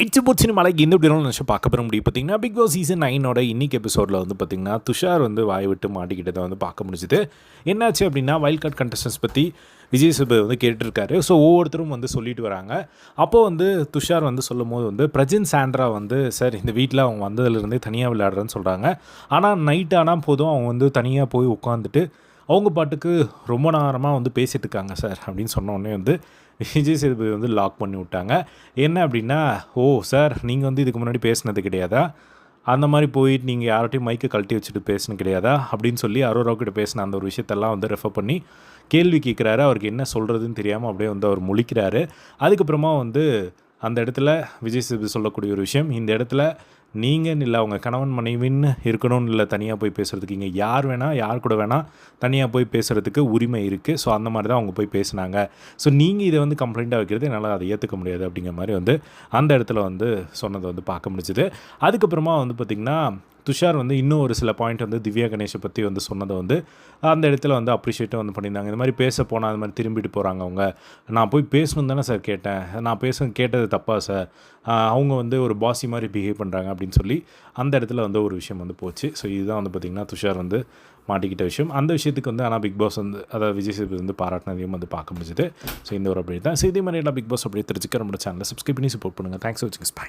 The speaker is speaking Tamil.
இட்ஸ் போட் மலைக்கு இந்த இப்படி நினச்சி பார்க்க பெற முடியும் பார்த்தீங்கன்னா பிக் பாஸ் சீசன் நைனோட இன்னைக்கு எபிசோடில் வந்து பார்த்தீங்கன்னா துஷார் வந்து வாய் விட்டு மாட்டிக்கிட்டதை வந்து பார்க்க முடிஞ்சுது என்னாச்சு அப்படின்னா வைல்ட் கார்டு கண்டஸ்டன்ஸ் பற்றி விஜய் சேது வந்து கேட்டிருக்காரு ஸோ ஒவ்வொருத்தரும் வந்து சொல்லிட்டு வராங்க அப்போது வந்து துஷார் வந்து சொல்லும் போது வந்து பிரஜின் சாண்ட்ரா வந்து சார் இந்த வீட்டில் அவங்க வந்ததுலேருந்தே தனியாக விளையாடுறேன்னு சொல்கிறாங்க ஆனால் நைட் ஆனால் போதும் அவங்க வந்து தனியாக போய் உட்காந்துட்டு அவங்க பாட்டுக்கு ரொம்ப நேரமாக வந்து பேசிட்டு இருக்காங்க சார் அப்படின்னு சொன்ன உடனே வந்து விஜய் சேதுபதி வந்து லாக் பண்ணி விட்டாங்க. என்ன அப்படின்னா ஓ சார் நீங்கள் வந்து இதுக்கு முன்னாடி பேசினது கிடையாதா? அந்த மாதிரி போயிட்டு நீங்கள் யார்கிட்டையும் மைக்கை கழட்டி வச்சுட்டு பேசினது கிடையாதா? அப்படின்னு சொல்லி அரோரா கிட்ட பேசின அந்த ஒரு விஷயத்தெல்லாம் வந்து ரெஃபர் பண்ணி கேள்வி கேட்குறாரு அவருக்கு என்ன சொல்கிறதுன்னு தெரியாமல் அப்படியே வந்து அவர் முழிக்கிறாரு. அதுக்கப்புறமா வந்து அந்த இடத்துல விஜய் சேதுபதி சொல்லக்கூடிய ஒரு விஷயம் இந்த இடத்துல நீங்கள் இல்லை அவங்க கணவன் மனைவின்னு இருக்கணும்னு இல்லை தனியாக போய் பேசுகிறதுக்கு இங்கே யார் வேணால் யார் கூட வேணால் தனியாக போய் பேசுகிறதுக்கு உரிமை இருக்குது ஸோ அந்த மாதிரி தான் அவங்க போய் பேசுனாங்க. ஸோ நீங்கள் இதை வந்து கம்ப்ளைண்ட்டாக வைக்கிறது என்னால் அதை ஏற்றுக்க முடியாது அப்படிங்கிற மாதிரி வந்து அந்த இடத்துல வந்து சொன்னதை வந்து பார்க்க முடிஞ்சுது. அதுக்கப்புறமா வந்து பார்த்திங்கன்னா துஷார் வந்து இன்னும் ஒரு சில பாயிண்ட் வந்து திவ்யா கணேஷை பற்றி வந்து சொன்னதை வந்து அந்த இடத்துல வந்து அப்ரிஷியேட்டும் வந்து பண்ணியிருந்தாங்க. இந்த மாதிரி பேச போனால் அது மாதிரி திரும்பிட்டு போகிறாங்க அவங்க. நான் போய் பேசணும் தானே சார் கேட்டேன். நான் பேச கேட்டது தப்பா சார் அவங்க வந்து ஒரு பாசி மாதிரி பிஹேவ் பண்ணுறாங்க அப்படின்னு சொல்லி அந்த இடத்துல வந்து ஒரு விஷயம் வந்து போச்சு. ஸோ இதுதான் வந்து பார்த்திங்கன்னா துஷார் வந்து மாட்டிக்கிட்ட விஷயம். அந்த விஷயத்துக்கு வந்து ஆனால் பிக் பாஸ் வந்து அதாவது விஜய் சேதுபதி வந்து பாராட்டினதையும் வந்து பார்க்க முடிஞ்சுது. ஸோ இந்த ஒரு அப்படி தான். ஸோ இதே மாதிரி எல்லாம் பிக் பாஸ் அப்படியே தெரிஞ்சுக்க நம்ம சேனலை சப்ஸ்கிரைப் பண்ணி சப்போர்ட் பண்ணுங்கள் தேங்க்ஸ் ஃபார் வாட்சிங் ஸ்பை